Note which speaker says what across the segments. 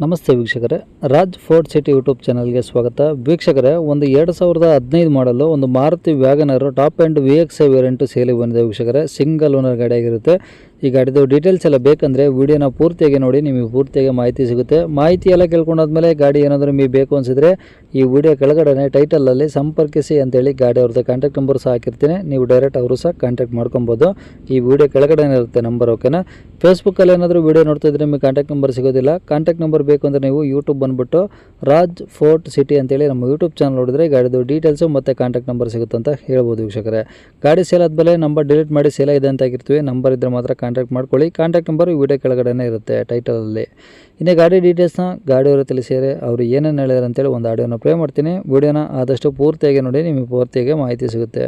Speaker 1: ನಮಸ್ತೆ ವೀಕ್ಷಕರೇ. Raj fort city YouTube ಚಾನಲ್ಗೆ ಸ್ವಾಗತ. ವೀಕ್ಷಕರೇ, ಒಂದು ಎರಡು ಸಾವಿರದ ಹದಿನೈದು ಮಾಡಲು ಒಂದು Maruti WagonR top and V X I variant ಸೇಲಿಗೆ ಬಂದಿದೆ ವೀಕ್ಷಕರೇ. ಸಿಂಗಲ್ ಓನರ್ ಗಾಡಿಯಾಗಿರುತ್ತೆ. ಈ ಗಾಡಿದು ಡೀಟೇಲ್ಸ್ ಎಲ್ಲ ಬೇಕಂದರೆ ವೀಡಿಯೋನ ಪೂರ್ತಿಯಾಗಿ ನೋಡಿ, ನಿಮಗೆ ಪೂರ್ತಿಯಾಗಿ ಮಾಹಿತಿ ಸಿಗುತ್ತೆ. ಮಾಹಿತಿ ಎಲ್ಲ ಕೇಳ್ಕೊಂಡಾದ್ಮೇಲೆ ಗಾಡಿ ಏನಾದರೂ ನಿಮಗೆ ಬೇಕು ಅನಿಸಿದ್ರೆ ಈ ವಿಡಿಯೋ ಕೆಳಗಡೆ ಟೈಟಲಲ್ಲಿ ಸಂಪರ್ಕಿಸಿ ಅಂತೇಳಿ ಗಾಡಿ ಅವ್ರದ್ದು ಕಾಂಟ್ಯಾಕ್ಟ್ ನಂಬರ್ ಸಹ ಹಾಕಿರ್ತೀನಿ. ನೀವು ಡೈರೆಕ್ಟ್ ಅವರು ಸಹ ಕಾಂಟ್ಯಾಕ್ಟ್ ಮಾಡ್ಕೊಬೋದು. ಈ ವಿಡಿಯೋ ಕೆಳಗಡೆ ಇರುತ್ತೆ ನಂಬರ್ ಓಕೆನಾ ಫೇಸ್ಬುಕ್ಕಲ್ಲಿ ಏನಾದರೂ ವೀಡಿಯೋ ನೋಡ್ತಾ ಇದ್ರೆ ನಿಮಗೆ ಕಾಂಟ್ಯಾಕ್ಟ್ ನಂಬರ್ ಸಿಗೋದಿಲ್ಲ. ಕಾಂಟ್ಯಾಕ್ಟ್ ನಂಬರ್ ಬೇಕು ಅಂದರೆ ನೀವು ಯೂಟ್ಯೂಬ್ ಬಂದುಬಿಟ್ಟು ರಾಜ್ ಫೋರ್ಟ್ ಸಿಟಿ ಅಂತೇಳಿ ನಮ್ಮ ಯೂಟ್ಯೂಬ್ ಚಾನಲ್ ನೋಡಿದ್ರೆ ಗಾಡಿದು ಡೀಟೇಲ್ಸು ಮತ್ತು ಕಾಂಟ್ಯಾಕ್ಟ್ ನಂಬರ್ ಸಿಗುತ್ತೆ ಅಂತ ಹೇಳ್ಬೋದು ವೀಕ್ಷಕರೇ. ಗಾಡಿ ಸೇಲ್ ಆದಮೇಲೆ ನಂಬರ್ ಡಿಲೀಟ್ ಮಾಡಿ ಸೇಲ್ ಇದೆ ಅಂತ ಆಗಿರ್ತೀವಿ ನಂಬರ್ ಇದ್ದರೆ ಮಾತ್ರ ಕಾಂಟ್ಯಾಕ್ಟ್ ಮಾಡ್ಕೊಳ್ಳಿ. ಕಾಂಟ್ಯಾಕ್ಟ್ ನಂಬರ್ ವಿಡಿಯೋ ಕೆಳಗಡೆನೇ ಇರುತ್ತೆ ಟೈಟಲಲ್ಲಿ ಇನ್ನೇ ಗಾಡಿ ಡೀಟೇಲ್ಸ್ನ ಗಾಡಿಯವರು ತಿಳಿಸಿದರೆ ಅವರು ಏನೇನು ಹೇಳಿದಾರೆ ಅಂತೇಳಿ ಒಂದು ಆಡಿಯೋನ ಪ್ಲೇ ಮಾಡ್ತೀನಿ. ವಿಡಿಯೋನ ಆದಷ್ಟು ಪೂರ್ತಿಯಾಗಿ ನೋಡಿ ನಿಮಗೆ ಪೂರ್ತಿಯಾಗಿ ಮಾಹಿತಿ ಸಿಗುತ್ತೆ.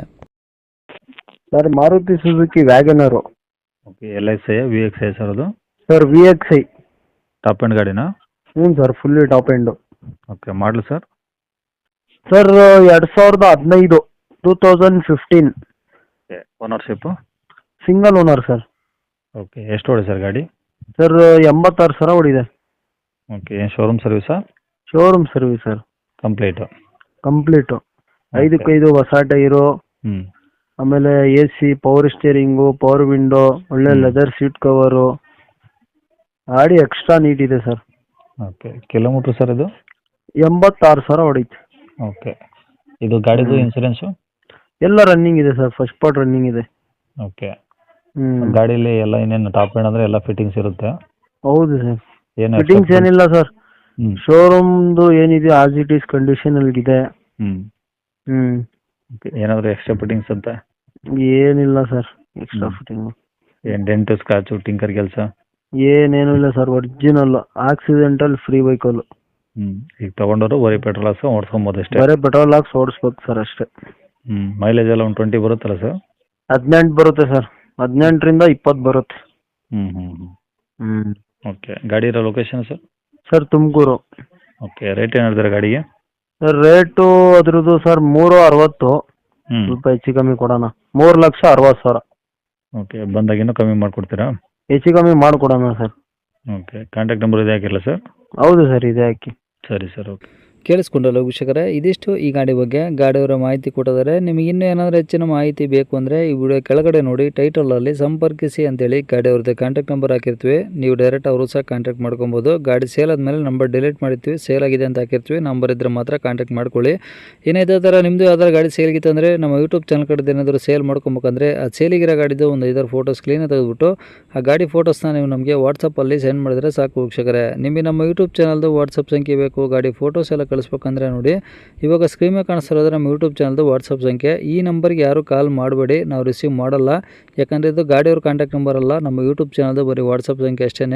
Speaker 2: Sir Maruti Suzuki WagonR
Speaker 3: okay L S I V X I sir ಅದು?
Speaker 2: Sir V X I
Speaker 3: top end ಗಾಡಿನಾ?
Speaker 2: ಹ್ಞೂ sir fully top end
Speaker 3: okay model sir?
Speaker 2: Sir ಎರಡು ಸಾವಿರದ ಹದಿನೈದು two thousand fifteen
Speaker 3: okay ownership
Speaker 2: single owner sir.
Speaker 3: Okay ಎಷ್ಟು ಹೊಡೆ sir ಗಾಡಿ?
Speaker 2: Sir ಎಂಬತ್ತಾರು ಸಾವಿರ ಹೊಡಿದೆ
Speaker 3: okay showroom ಸರ್ವಿಸಾ
Speaker 2: showroom service sir
Speaker 3: complete
Speaker 2: complete ಐದು ಹೊಸ ಟೈರು.
Speaker 3: ಹ್ಞೂ
Speaker 2: ಆಮೇಲೆ A C power steering power window ಒಳ್ಳೆ. ಲೆದರ್ ಸೀಟ್ ಕವರು ಗಾಡಿ ಎಕ್ಸ್ಟ್ರಾ ನೀಟ್ ಇದೆ ಸರ್
Speaker 3: ಓಕೆ ಕಿಲೋಮೀಟ್ರ್ ಸರ್ ಇದು?
Speaker 2: ಎಂಬತ್ತಾರು ಸಾವಿರ ಹೊಡೀತು
Speaker 3: ಓಕೆ ಇದು ಗಾಡಿದು. ಇನ್ಸೂರೆನ್ಸು
Speaker 2: ಎಲ್ಲ ರನ್ನಿಂಗ್ ಇದೆ ಸರ್ ಫಸ್ಟ್ ಪಾರ್ಟ್ ರನ್ನಿಂಗ್ ಇದೆ.
Speaker 3: ಓಕೆ. ಗಾಡೀಲಿ ಎಲ್ಲ ಇನ್ನೇನು ಟಾಪ್ ಎಂಡ್ ಅಂದ್ರೆ ಎಲ್ಲ ಫಿಟ್ಟಿಂಗ್ಸ್ ಇರುತ್ತೆ.
Speaker 2: ಹೌದು ಸರ್
Speaker 3: ಏನು
Speaker 2: ಫಿಟ್ಟಿಂಗ್ಸ್ ಏನಿಲ್ಲ ಸರ್ ಶೋರೂಮ್ದು ಏನಿದೆ ಆಸ್ ಇಟ್ ಈಸ್ ಕಂಡೀಷನ್ ಅಲ್ಲಿ
Speaker 3: ಇದೆ.
Speaker 2: ಹ್ಮ್.
Speaker 3: ಹ್ಮ್. ಏನಾದರೂ ಎಕ್ಸ್ಟ್ರಾ ಫಿಟ್ಟಿಂಗ್ಸ್ ಅಂತ?
Speaker 2: ಏನಿಲ್ಲ ಸರ್ ಎಕ್ಸ್ಟ್ರಾ. ಫಿಟ್ಟಿಂಗ್
Speaker 3: ಏನ್ ಡೆಂಟ್ ಸ್ಕ್ರಾಚ್ ಟಿಂಕರ್ ಕೆಲಸ?
Speaker 2: ಏನೇನು ಇಲ್ಲ sir original accidental free vehicle
Speaker 3: hmm. ಈಗ ತಗೊಂಡವರು ಬರೀ ಪೆಟ್ರೋಲ್ ಹಾಕ್ಸ್ ಓಡಿಸ್ಕೊಬೋದು ಅಷ್ಟೇ.
Speaker 2: ಬರೀ ಪೆಟ್ರೋಲ್ ಹಾಕ್ಸ್ ಓಡಿಸ್ಬೇಕು ಸರ್ ಅಷ್ಟೇ.
Speaker 3: ಹ್ಮ್. ಮೈಲೇಜ್ ಎಲ್ಲ ಒಂದು ಟ್ವೆಂಟಿ ಬರುತ್ತಲ್ಲ ಸರ್
Speaker 2: ಹದಿನೆಂಟು ಬರುತ್ತೆ ಸರ್ ಹದಿನೆಂಟರಿಂದ ಇಪ್ಪತ್ತು ಬರುತ್ತೆ.
Speaker 3: ಹ್ಞೂ ಹ್ಞೂ ಹ್ಞೂ
Speaker 2: ಹ್ಮ್.
Speaker 3: ಓಕೆ ಗಾಡಿ ಇರೋ location sir?
Speaker 2: Sir Tumakuru.
Speaker 3: Okay rate ಏನು ಹೇಳ್ತಾರೆ ಗಾಡಿಗೆ?
Speaker 2: ಸರ್ ರೇಟು ಅದ್ರದ್ದು ಸರ್ ಮೂರು ಅರವತ್ತು.
Speaker 3: ಹ್ಞೂ
Speaker 2: ಸ್ವಲ್ಪ ಹೆಚ್ಚು ಕಮ್ಮಿ ಕೊಡೋಣ. ಮೂರು ಲಕ್ಷ ಅರವತ್ತು ಸಾವಿರ.
Speaker 3: ಓಕೆ ಬಂದಾಗ ಇನ್ನೂ ಕಮ್ಮಿ ಮಾಡಿಕೊಡ್ತೀರಾ?
Speaker 2: ಹೆಚ್ಚು ಕಮ್ಮಿ ಮಾಡಿಕೊಡೋಣ ಸರ್.
Speaker 3: ಓಕೆ ಕಾಂಟ್ಯಾಕ್ಟ್ ನಂಬರ್ ಇದೆ ಹಾಕಿರಲ್ಲ ಸರ್?
Speaker 2: ಹೌದು ಸರ್ ಇದೆ ಹಾಕಿ.
Speaker 3: ಸರಿ ಸರ್ ಓಕೆ.
Speaker 1: ಕೇಳಿಸ್ಕೊಂಡಲ್ಲ ವೀಕ್ಷಕರೇ. ಇದಿಷ್ಟು ಈ ಗಾಡಿ ಬಗ್ಗೆ. ಗಾಡಿಯವರ ಮಾಹಿತಿ ಕೊಟ್ಟಿದ್ದಾರೆ. ನಿಮಗೆ ಇನ್ನೂ ಏನಾದರೂ ಹೆಚ್ಚಿನ ಮಾಹಿತಿ ಬೇಕು ಅಂದರೆ ಈ ವಿಡಿಯೋ ಕೆಳಗಡೆ ನೋಡಿ ಟೈಟಲಲ್ಲಿ ಸಂಪರ್ಕಿಸಿ ಅಂತೇಳಿ ಗಾಡಿಯವ್ರದ್ದು ಕಾಂಟ್ಯಾಕ್ಟ್ ನಂಬರ್ ಹಾಕಿರ್ತೀವಿ. ನೀವು ಡೈರೆಕ್ಟ್ ಅವರು ಸಹ ಕಾಂಟ್ಯಾಕ್ಟ್ ಮಾಡ್ಕೊಬೋದು. ಗಾಡಿ ಸೇಲ್ ಆದಮೇಲೆ ನಂಬರ್ ಡಿಲೀಟ್ ಮಾಡಿರ್ತೀವಿ. ಸೇಲ್ ಆಗಿದೆ ಅಂತ ಹಾಕಿರ್ತೀವಿ. ನಂಬರ್ ಇದ್ದರೆ ಮಾತ್ರ ಕಾಂಟ್ಯಾಕ್ಟ್ ಮಾಡ್ಕೊಳ್ಳಿ. ಇದೇ ಥರ ನಿಮ್ಮದು ಯಾವ್ದಾರು ಗಾಡಿ ಸೇಲ್ಗಿತ್ತು ಅಂದರೆ ನಮ್ಮ ಯೂಟ್ಯೂಬ್ ಚಾನಲ್ ಕಡೆದು ಏನಾದರೂ ಸೇಲ್ ಮಾಡ್ಕೊಬೇಕಂದ್ರೆ ಆ ಸೇಲಿಗಿರೋ ಗಾಡಿದು ಒಂದು ಐದಾರು ಫೋಟೋಸ್ ಕ್ಲೀನಾಗಿ ತೆಗೆದುಬಿಟ್ಟು ಆ ಗಾಡಿ ಫೋಟೋಸ್ನ ನೀವು ನಮಗೆ ವಾಟ್ಸಪ್ಪಲ್ಲಿ ಸೆಂಡ್ ಮಾಡಿದ್ರೆ ಸಾಕು ವೀಕ್ಷಕರೇ. ನಿಮಗೆ ನಮ್ಮ ಯೂಟ್ಯೂಬ್ ಚಾನಲ್ದು ವಾಟ್ಸಪ್ ಸಂಖ್ಯೆ ಬೇಕು, ಗಾಡಿ ಫೋಟೋಸ್ ಎಲ್ಲ ಕಳಿಸ್ಬೇಕಂದ್ರೆ ನೋಡಿ. ಇವಾಗ ಸ್ಕ್ರೀನ್ ಮೇಲೆ ಕಾಣಿಸ್ತಿರೋದು ನಮ್ಮ ಯೂಟ್ಯೂಬ್ ಚಾನಲ್ದು ವಾಟ್ಸಪ್ ಸಂಖ್ಯೆ. ಈ ನಂಬರ್ಗೆ ಯಾರು ಕಾಲ್ ಮಾಡಬೇಡಿ, ನಾವು ರಿಸೀವ್ ಮಾಡಲ್ಲ. ಯಾಕಂದರೆ ಇದು ಗಾಡಿಯವ್ರ ಕಾಂಟ್ಯಾಕ್ಟ್ ನಂಬರ್ ಅಲ್ಲ, ನಮ್ಮ ಯೂಟ್ಯೂಬ್ ಚಾನಲ್ದು ಬರೀ ವಾಟ್ಸಪ್ ಸಂಖ್ಯೆ ಅಷ್ಟೇ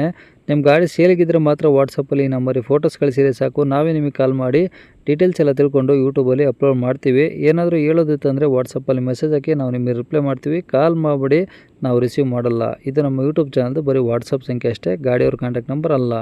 Speaker 1: ನಿಮ್ಮ ಗಾಡಿ ಸೇಲಿಗಿದ್ರೆ ಮಾತ್ರ ವಾಟ್ಸಪ್ಪಲ್ಲಿ ಈ ನಂಬರಿಗೆ ಫೋಟೋಸ್ ಕಳಿಸಿದ್ರೆ ಸಾಕು. ನಾವೇ ನಿಮಗೆ ಕಾಲ್ ಮಾಡಿ ಡೀಟೇಲ್ಸ್ ಎಲ್ಲ ತಿಳ್ಕೊಂಡು ಯೂಟ್ಯೂಬಲ್ಲಿ ಅಪ್ಲೋಡ್ ಮಾಡ್ತೀವಿ. ಏನಾದರೂ ಹೇಳೋದಿತ್ತಂದರೆ ವಾಟ್ಸಪ್ಪಲ್ಲಿ ಮೆಸೇಜ್ ಹಾಕಿ ನಾವು ನಿಮಗೆ ರಿಪ್ಲೈ ಮಾಡ್ತೀವಿ. ಕಾಲ್ ಮಾಡಿಬಿಡಿ, ನಾವು ರಿಸೀವ್ ಮಾಡಲ್ಲ. ಇದು ನಮ್ಮ ಯೂಟ್ಯೂಬ್ ಚಾನಲ್ದು ಬರೀ ವಾಟ್ಸಪ್ ಸಂಖ್ಯೆ ಅಷ್ಟೇ, ಗಾಡಿಯವ್ರ ಕಾಂಟ್ಯಾಕ್ಟ್ ನಂಬರ್ ಅಲ್ಲ.